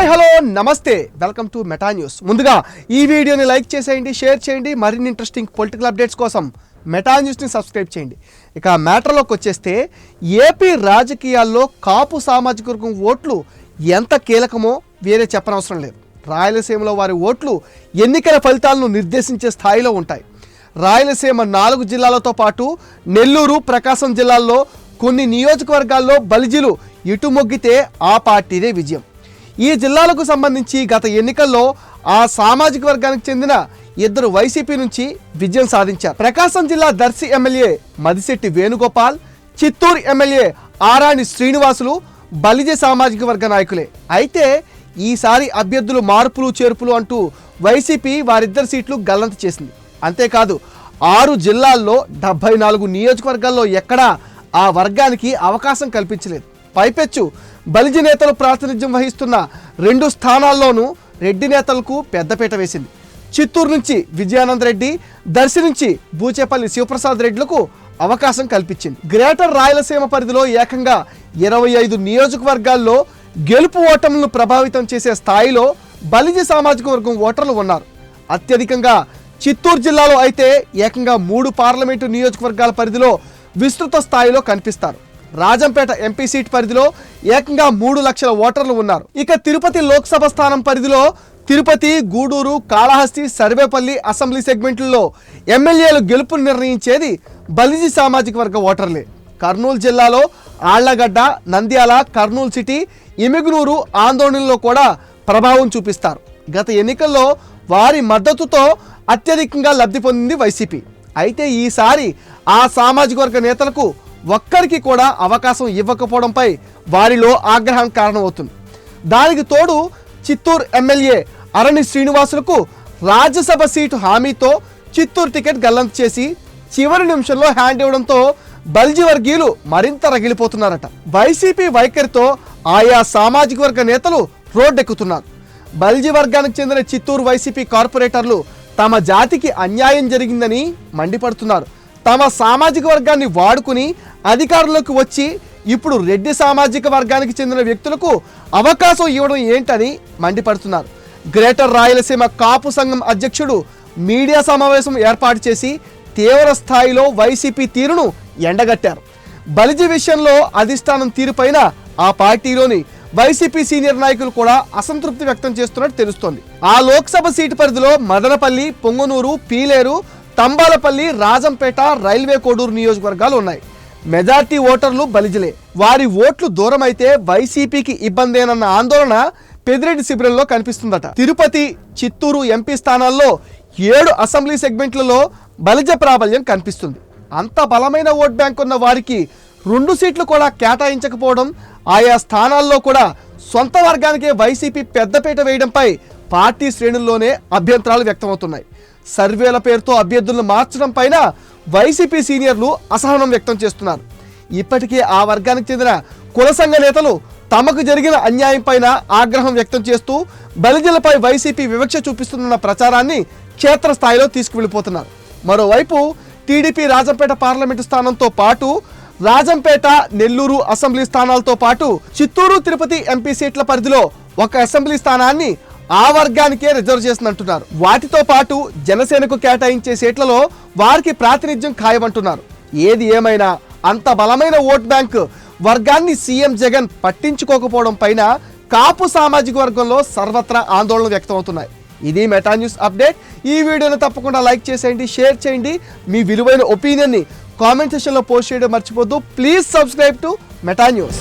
Hi hello నమస్తే. Welcome to Meta News. ముందుగా ఈ వీడియోని లైక్ చేసేయండి షేర్ చేయండి మరిన్ని ఇంట్రెస్టింగ్ పొలిటికల్ అప్డేట్స్ కోసం మెటా న్యూస్ని సబ్స్క్రైబ్ చేయండి. ఇక మ్యాటర్లోకి వచ్చేస్తే ఏపీ రాజకీయాల్లో కాపు సామాజిక వర్గం ఓట్లు ఎంత కీలకమో వేరే చెప్పనవసరం లేదు. రాయలసీమలో వారి ఓట్లు ఎన్నికల ఫలితాలను నిర్దేశించే స్థాయిలో ఉంటాయి. రాయలసీమ నాలుగు జిల్లాలతో పాటు నెల్లూరు ప్రకాశం జిల్లాల్లో కొన్ని నియోజకవర్గాల్లో బలిజీలు ఇటు మొగ్గితే ఆ పార్టీదే విజయం. ఈ జిల్లాలకు సంబంధించి గత ఎన్నికల్లో ఆ సామాజిక వర్గానికి చెందిన ఇద్దరు వైసీపీ నుంచి విజయం సాధించారు. ప్రకాశం జిల్లా దర్శి ఎమ్మెల్యే మదిశెట్టి వేణుగోపాల్ చిత్తూరు ఎమ్మెల్యే ఆరాణి శ్రీనివాసులు బలిజ సామాజిక వర్గ నాయకులే. అయితే ఈసారి అభ్యర్థులు మార్పులు చేర్పులు అంటూ వైసీపీ వారిద్దరు సీట్లు గల్లంత చేసింది. అంతేకాదు ఆరు జిల్లాల్లో డెబ్బై నాలుగు నియోజకవర్గాల్లో ఎక్కడా ఆ వర్గానికి అవకాశం కల్పించలేదు. పైపెచ్చు. బలిజి నేతలు ప్రాతినిధ్యం వహిస్తున్న రెండు స్థానాల్లోనూ రెడ్డి నేతలకు పెద్దపీట వేసింది. చిత్తూరు నుంచి విజయానంద్ రెడ్డి దర్శి నుంచి బూచేపల్లి శివప్రసాద్ రెడ్లకు అవకాశం కల్పించింది. గ్రేటర్ రాయలసీమ పరిధిలో ఏకంగా ఇరవై ఐదు నియోజకవర్గాల్లో గెలుపు ఓటములను ప్రభావితం చేసే స్థాయిలో బలిజ సామాజిక వర్గం ఓటర్లు ఉన్నారు. అత్యధికంగా చిత్తూరు జిల్లాలో అయితే ఏకంగా మూడు పార్లమెంటు నియోజకవర్గాల పరిధిలో విస్తృత స్థాయిలో కనిపిస్తారు. రాజంపేట ఎంపీ సీట్ పరిధిలో ఏకంగా మూడు లక్షల ఓటర్లు ఉన్నారు. ఇక తిరుపతి లోక్సభ స్థానం పరిధిలో తిరుపతి గూడూరు కాళహస్తి సర్వేపల్లి అసెంబ్లీ సెగ్మెంట్లలో ఎమ్మెల్యేలు గెలుపును నిర్ణయించేది బలిజీ సామాజిక వర్గ ఓటర్లే. కర్నూలు జిల్లాలో ఆళ్ళగడ్డ నంద్యాల కర్నూలు సిటీ ఇమిగునూరు ఆందోళనలో కూడా ప్రభావం చూపిస్తారు. గత ఎన్నికల్లో వారి మద్దతుతో అత్యధికంగా లబ్ధి పొందింది వైసీపీ. అయితే ఈసారి ఆ సామాజిక వర్గ నేతలకు ఒక్కరికి కూడా అవకాశం ఇవ్వకపోవడంపై వారిలో ఆగ్రహం కారణమవుతుంది. దానికి తోడు చిత్తూరు ఎమ్మెల్యే అరణి శ్రీనివాసులకు రాజ్యసభ సీటు హామీతో చిత్తూరు టికెట్ గల్లంత చేసి చివరి నిమిషంలో హ్యాండ్ ఇవ్వడంతో బల్జీ వర్గీయులు మరింత రగిలిపోతున్నారట. వైసీపీ వైఖరితో ఆయా సామాజిక వర్గ నేతలు రోడ్డెక్కుతున్నారు. బల్జీ వర్గానికి చెందిన చిత్తూరు వైసీపీ కార్పొరేటర్లు తమ జాతికి అన్యాయం జరిగిందని మండిపడుతున్నారు. తమ సామాజిక వర్గాన్ని వాడుకుని అధికారంలోకి వచ్చి ఇప్పుడు రెడ్డి సామాజిక వర్గానికి చెందిన వ్యక్తులకు అవకాశం ఇవ్వడం ఏంటని మండిపడుతున్నారు. గ్రేటర్ రాయలసీమ కాపు సంఘం అధ్యక్షుడు మీడియా సమావేశం ఏర్పాటు చేసి తీవ్ర స్థాయిలో వైసీపీ తీరును ఎండగట్టారు. బలిజీ విషయంలో అధిష్టానం తీరుపైన ఆ పార్టీలోని వైసీపీ సీనియర్ నాయకులు కూడా అసంతృప్తి వ్యక్తం చేస్తున్నట్టు తెలుస్తోంది. ఆ లోక్సభ సీటు పరిధిలో మదనపల్లి పొంగనూరు పీలేరు తంబాలపల్లి రాజంపేట రైల్వే కోడూరు నియోజకవర్గాలు ఉన్నాయి. మెజార్టీ ఓటర్లు బలిజలే. వారి ఓట్లు దూరం అయితే వైసీపీకి ఇబ్బందేనన్న ఆందోళన పెదిరెడ్డి శిబిరంలో కనిపిస్తుందట. తిరుపతి చిత్తూరు ఎంపీ స్థానాల్లో ఏడు అసెంబ్లీ సెగ్మెంట్లలో బలిజ ప్రాబల్యం కనిపిస్తుంది. అంత బలమైన ఓట్ బ్యాంక్ ఉన్న వారికి రెండు సీట్లు కూడా కేటాయించకపోవడం ఆయా స్థానాల్లో కూడా సొంత వర్గానికే వైసీపీ పెద్దపీట వేయడంపై పార్టీ శ్రేణుల్లోనే అభ్యంతరాలు వ్యక్తమవుతున్నాయి. సర్వేల పేరుతో అభ్యర్థులను మార్చడం పైన వైసీపీ సీనియర్లు అసహనం వ్యక్తం చేస్తున్నారు. ఇప్పటికే ఆ వర్గానికి చెందిన కుల సంఘ నేతలు తమకు జరిగిన అన్యాయం పైన ఆగ్రహం వ్యక్తం చేస్తూ బలిజలపై వైసీపీ వివక్ష చూపిస్తున్న ప్రచారాన్ని క్షేత్రస్థాయిలో తీసుకువెళ్ళిపోతున్నారు. మరోవైపు టీడీపీ రాజంపేట పార్లమెంటు స్థానంతో పాటు రాజంపేట నెల్లూరు అసెంబ్లీ స్థానాలతో పాటు చిత్తూరు తిరుపతి ఎంపీ సీట్ల పరిధిలో ఒక అసెంబ్లీ స్థానాన్ని ఆ వర్గానికే రిజర్వ్ చేసిందంటున్నారు వాటితో పాటు జనసేనకు కేటాయించే సీట్లలో వారికి ప్రాతినిధ్యం ఖాయమంటున్నారు. ఏది ఏమైనా అంత బలమైన ఓట్ బ్యాంక్ వర్గాన్ని సీఎం జగన్ పట్టించుకోకపోవడం పైన కాపు సామాజిక వర్గంలో సర్వత్రా ఆందోళనలు వ్యక్తమవుతున్నాయి. ఇది మెటా న్యూస్ అప్డేట్. ఈ వీడియోని తప్పకుండా లైక్ చేసేయండి షేర్ చేయండి. మీ విలువైన ఒపీనియన్ని కామెంట్ సెషన్లో పోస్ట్ చేయడం మర్చిపోద్దు. Please subscribe to Meta News.